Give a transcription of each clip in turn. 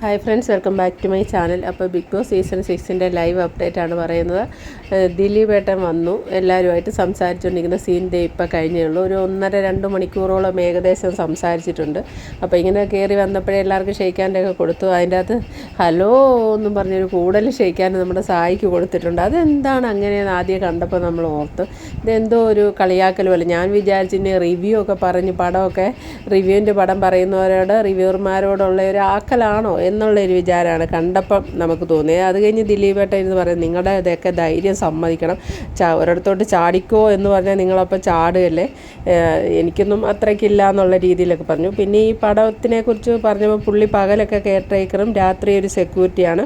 Hi friends welcome back to my channel അപ്പോൾ big boss season സിക്സിന്റെ live update ആണ് പറയുന്നത്. ദിലീപ് ഏട്ടൻ വന്നു. എല്ലാവരുമായിട്ട് സംസാരിച്ചുകൊണ്ടിരിക്കുന്ന സീൻ ദേ ഇപ്പോൾ കഴിഞ്ഞേ ഉള്ളൂ ഒരു ഒന്നര രണ്ട് മണിക്കൂറോളം ഏകദേശം സംസാരിച്ചിട്ടുണ്ട്. അപ്പോൾ ഇങ്ങനെ കയറി വന്നപ്പോഴേ എല്ലാവർക്കും ഷെയ്ക്കാന്റെ ഒക്കെ കൊടുത്തു. അതിന്റെ അകത്ത് ഹലോ എന്നും പറഞ്ഞൊരു കൂടുതൽ ഷെയ്ക്കാൻ നമ്മുടെ സായിക്ക് കൊടുത്തിട്ടുണ്ട്. അതെന്താണ് അങ്ങനെയെന്ന് ആദ്യം കണ്ടപ്പോൾ നമ്മൾ ഓർത്ത്. ഇതെന്തോ ഒരു കളിയാക്കൽ പോലെ. ഞാൻ വിചാരിച്ചിനി റിവ്യൂ ഒക്കെ പറഞ്ഞ് പടമൊക്കെ റിവ്യൂവിന്റെ പടം പറയുന്നവരോട് റിവ്യൂർമാരോടുള്ള ഒരു ആക്കലാണോ എന്നുള്ളൊരു വിചാരമാണ് കണ്ടപ്പം നമുക്ക് തോന്നിയത്. അത് കഴിഞ്ഞ് ദിലീപ് ഏട്ടൻ എന്ന് പറയുന്നത് നിങ്ങളുടെ ഇതൊക്കെ ധൈര്യം സമ്മതിക്കണം. ചാ ഒരിടത്തോട്ട് ചാടിക്കോ എന്ന് പറഞ്ഞാൽ നിങ്ങളപ്പോൾ ചാടുകയല്ലേ? എനിക്കൊന്നും അത്രയ്ക്കില്ല എന്നുള്ള രീതിയിലൊക്കെ പറഞ്ഞു. പിന്നെ ഈ പടത്തിനെക്കുറിച്ച് പറഞ്ഞപ്പോൾ പുള്ളി പകലൊക്കെ കെയർ ടേക്കറും രാത്രി ഒരു സെക്യൂരിറ്റിയാണ്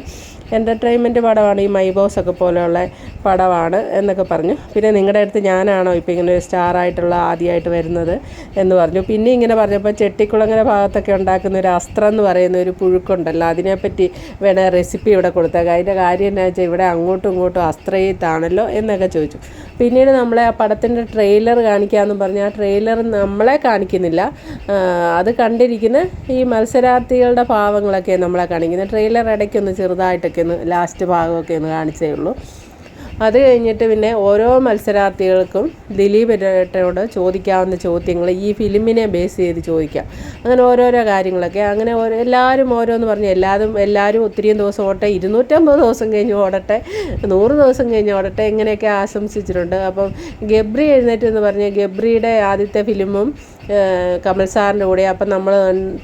എന്റർടൈൻമെന്റ് പടമാണ് ഈ മൈ ബോസ് ഒക്കെ പോലെയുള്ള പടമാണ് എന്നൊക്കെ പറഞ്ഞു. പിന്നെ നിങ്ങളുടെ അടുത്ത് ഞാനാണോ ഇപ്പോൾ ഇങ്ങനെ ഒരു സ്റ്റാർ ആയിട്ടുള്ള ആദ്യമായിട്ട് വരുന്നത് എന്ന് പറഞ്ഞു. പിന്നെ ഇങ്ങനെ പറഞ്ഞപ്പോൾ ചെട്ടിക്കുളങ്ങര ഭാഗത്തൊക്കെ ഉണ്ടാക്കുന്ന ഒരു അസ്ത്രം എന്ന് പറയുന്ന ഒരു പുഴുക്കുണ്ടല്ലോ അതിനെപ്പറ്റി വേണേൽ റെസിപ്പി ഇവിടെ കൊടുത്തേക്കാം. അതിന്റെ കാര്യം എന്നാ വെച്ചാൽ ഇവിടെ അങ്ങോട്ടും ഇങ്ങോട്ടും അസ്ത്രയിത്താണല്ലോ എന്നൊക്കെ ചോദിച്ചു. പിന്നീട് നമ്മളെ ആ പടത്തിന്റെ ട്രെയിലർ കാണിക്കാമെന്ന് പറഞ്ഞ് ആ ട്രെയിലർ നമ്മളെ കാണിക്കുന്നില്ല. അത് കണ്ടിരിക്കുന്ന ഈ മത്സരാർത്ഥികളുടെ ഭാവങ്ങളൊക്കെ നമ്മളെ കാണിക്കുന്നത് ട്രെയിലർ ഇടയ്ക്കൊന്ന് ചെറുതായിട്ടൊക്കെ ഒന്ന് ലാസ്റ്റ് ഭാഗമൊക്കെ ഒന്ന് കാണിച്ചേ ഉള്ളൂ. അത് കഴിഞ്ഞിട്ട് പിന്നെ ഓരോ മത്സരാർത്ഥികൾക്കും ദിലീപ് ഏട്ടനോട് ചോദിക്കാവുന്ന ചോദ്യങ്ങൾ ഈ ഫിലിമിനെ ബേസ് ചെയ്ത് ചോദിക്കാം. അങ്ങനെ ഓരോരോ കാര്യങ്ങളൊക്കെ. അങ്ങനെ ഓരോ എല്ലാവരും ഓരോന്ന് പറഞ്ഞു. എല്ലാവരും എല്ലാവരും ഒത്തിരിയും ദിവസം ഓടട്ടെ ഇരുന്നൂറ്റമ്പത് ദിവസം കഴിഞ്ഞ് ഓടട്ടെ നൂറ് ദിവസം കഴിഞ്ഞ് ഓടട്ടെ ഇങ്ങനെയൊക്കെ ആശംസിച്ചിട്ടുണ്ട്. അപ്പം ഗബ്രി എഴുന്നേറ്റ് എന്ന് പറഞ്ഞ് ഗബ്രിയുടെ ആദ്യത്തെ ഫിലിമും കമൽ സാറിന്റെ കൂടെ അപ്പം നമ്മൾ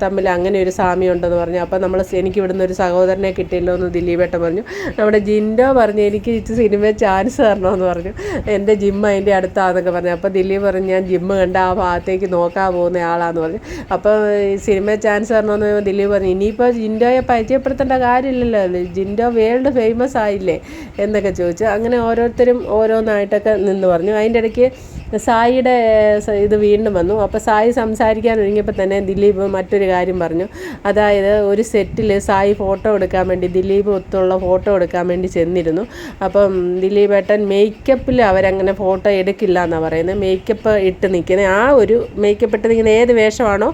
തമ്മിൽ അങ്ങനെ ഒരു സാമ്യം ഉണ്ടെന്ന് പറഞ്ഞു. അപ്പം നമ്മൾ എനിക്ക് ഇവിടുന്ന് ഒരു സഹോദരനെ കിട്ടിയല്ലോ എന്ന് ദിലീപേട്ടൻ പറഞ്ഞു. നമ്മുടെ ജിൻഡോ പറഞ്ഞു എനിക്ക് സിനിമ ചാൻസ് തരണമെന്ന് പറഞ്ഞു. എന്റെ ജിമ്മ അതിന്റെ അടുത്താണെന്നൊക്കെ പറഞ്ഞു. അപ്പോൾ ദിലീപ് പറഞ്ഞു ഞാൻ ജിമ്മ് കണ്ട ആ ഭാഗത്തേക്ക് നോക്കാൻ പോകുന്ന ആളാന്ന് പറഞ്ഞു. അപ്പോൾ ഈ സിനിമ ചാൻസ് തരണമെന്ന് ദിലീപ് പറഞ്ഞു ഇനിയിപ്പോൾ ജിൻഡോയെ പരിചയപ്പെടുത്തേണ്ട കാര്യമില്ലല്ലോ. ജിൻഡോ വേൾഡ് ഫേമസ് ആയില്ലേ? എന്നൊക്കെ ചോദിച്ചു. അങ്ങനെ ഓരോരുത്തരും ഓരോന്നായിട്ടൊക്കെ നിന്ന് പറഞ്ഞു. അതിന്റെ ഇടയ്ക്ക് സായിയുടെ ഇത് വീണ്ടും വന്നു. അപ്പോൾ സായി സംസാരിക്കാൻ ഒരുങ്ങിയപ്പോൾ തന്നെ ദിലീപ് മറ്റൊരു കാര്യം പറഞ്ഞു. അതായത് ഒരു സെറ്റിൽ സായി ഫോട്ടോ എടുക്കാൻ വേണ്ടി ദിലീപ് ഒത്തുള്ള ഫോട്ടോ എടുക്കാൻ വേണ്ടി ചെന്നിരുന്നു. അപ്പം ദിലീപ് ഏട്ടൻ മേക്കപ്പിൽ അവരങ്ങനെ ഫോട്ടോ എടുക്കില്ല എന്നാണ് പറയുന്നത് മേക്കപ്പ് ഇട്ട് നിൽക്കുന്ന ആ ഒരു മേക്കപ്പ് ഇട്ട് നിൽക്കുന്ന ഏത് വേഷമാണോ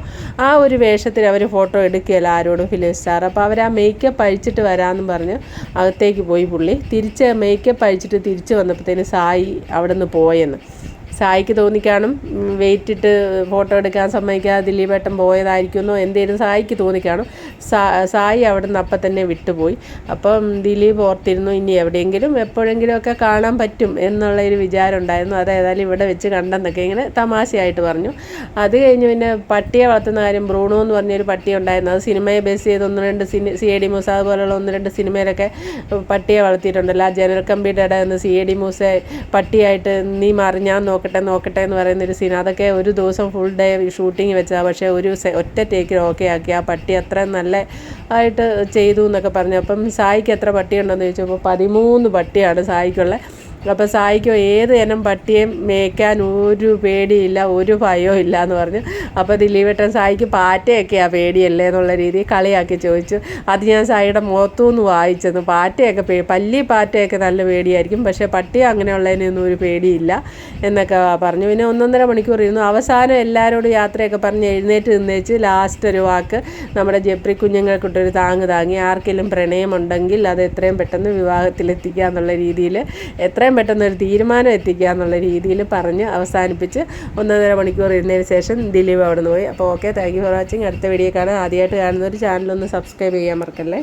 ആ ഒരു വേഷത്തിൽ അവർ ഫോട്ടോ എടുക്കുകയില്ല ആരോടും ഫിലിം സ്റ്റാർ. അപ്പോൾ അവർ ആ മേക്കപ്പ് അഴിച്ചിട്ട് വരാമെന്ന് പറഞ്ഞ് അകത്തേക്ക് പോയി പുള്ളി. തിരിച്ച് മേക്കപ്പ് അഴിച്ചിട്ട് തിരിച്ച് വന്നപ്പോഴത്തേന് സായി അവിടെ നിന്ന് പോയെന്ന്. സായിക്ക് തോന്നിക്കാണും. വെയിറ്റ് ഇട്ട് ഫോട്ടോ എടുക്കാൻ സമ്മതിക്കാതെ ദിലീപേട്ടൻ പോയതായിരിക്കുമെന്നോ എന്തേലും സായിക്ക് തോന്നിക്കാണും. സായി അവിടെ നിന്ന് അപ്പം തന്നെ വിട്ടുപോയി. അപ്പം ദിലീപ് ഓർത്തിരുന്നു ഇനി എവിടെയെങ്കിലും എപ്പോഴെങ്കിലും ഒക്കെ കാണാൻ പറ്റും എന്നുള്ള ഒരു വിചാരം ഉണ്ടായിരുന്നു. അത് ഏതായാലും ഇവിടെ വെച്ച് കണ്ടെന്നൊക്കെ ഇങ്ങനെ തമാശയായിട്ട് പറഞ്ഞു. അത് കഴിഞ്ഞ് പിന്നെ പട്ടിയെ വളർത്തുന്ന കാര്യം ബ്രൂണോ എന്ന് പറഞ്ഞൊരു പട്ടി ഉണ്ടായിരുന്നു. അത് സിനിമയെ ബേസ് ചെയ്ത് ഒന്ന് രണ്ട് സിനി സി എ ഡി മൂസ അതുപോലുള്ള ഒന്ന് രണ്ട് സിനിമയിലൊക്കെ പട്ടിയെ വളർത്തിയിട്ടുണ്ടല്ലോ. ആ ജനറൽ കമ്പിയുടെ ഇടയിൽ സി എ ഡി മൂസ പട്ടിയായിട്ട് നീ മറിഞ്ഞാൽ ഞാൻ നോക്കട്ടെ നോക്കട്ടെ എന്ന് പറയുന്ന ഒരു സീൻ അതൊക്കെ ഒരു ദിവസം ഫുൾ ഡേ ഷൂട്ടിങ് വെച്ചതാണ് പക്ഷേ ഒരു ഒറ്റ ടേക്കിൽ ഓക്കെ ആക്കി. ആ പട്ടി അത്ര നല്ല ആയിട്ട് ചെയ്തു എന്നൊക്കെ പറഞ്ഞു. അപ്പം സായിക്ക് എത്ര പട്ടിയുണ്ടെന്ന് ചോദിച്ചപ്പോൾ പതിമൂന്ന് പട്ടിയാണ് സായിക്കുള്ള അപ്പോൾ സായിക്കോ ഏത് ഇനം പട്ടിയെയും മേയ്ക്കാൻ ഒരു പേടിയില്ല ഒരു ഭയവും ഇല്ല എന്ന് പറഞ്ഞു. അപ്പോൾ ദിലീപേട്ടൻ സായിക്ക് പാറ്റയൊക്കെയാണ് പേടിയല്ലേ എന്നുള്ള രീതിയിൽ കളിയാക്കി ചോദിച്ചു. അത് ഞാൻ സായിയുടെ മുഖത്തുനിന്ന് വായിച്ചെന്ന്. പാറ്റയൊക്കെ പേ പല്ലി പാറ്റയൊക്കെ നല്ല പേടിയായിരിക്കും. പക്ഷേ പട്ടി അങ്ങനെയുള്ളതിനൊന്നും ഒരു പേടിയില്ല എന്നൊക്കെ പറഞ്ഞു. പിന്നെ ഒന്നൊന്നര മണിക്കൂർ ഇരുന്നു. അവസാനം എല്ലാവരോടും യാത്രയൊക്കെ പറഞ്ഞ് എഴുന്നേറ്റ് നിന്നേച്ച് ലാസ്റ്റ് ഒരു വാക്ക്. നമ്മുടെ ജപ്രി കുഞ്ഞുങ്ങൾക്കിട്ടൊരു താങ്ങ് താങ്ങി. ആർക്കെങ്കിലും പ്രണയമുണ്ടെങ്കിൽ അത് എത്രയും പെട്ടെന്ന് വിവാഹത്തിലെത്തിക്കുക എന്നുള്ള രീതിയിൽ എത്രയും പെട്ടെന്ന് ഒരു തീരുമാനം എത്തിക്കുക എന്നുള്ള രീതിയിൽ പറഞ്ഞ് അവസാനിപ്പിച്ച് ഒന്നൊന്നര മണിക്കൂർ ഇരുന്നതിന് ശേഷം ദിലീപ് അവിടെ നിന്ന് പോയി. അപ്പോൾ okay thank you for watching അടുത്ത വീഡിയോ കാണാൻ ആദ്യമായിട്ട് കാണുന്നൊരു ചാനലൊന്ന് സബ്സ്ക്രൈബ് ചെയ്യാൻ മറക്കല്ലേ?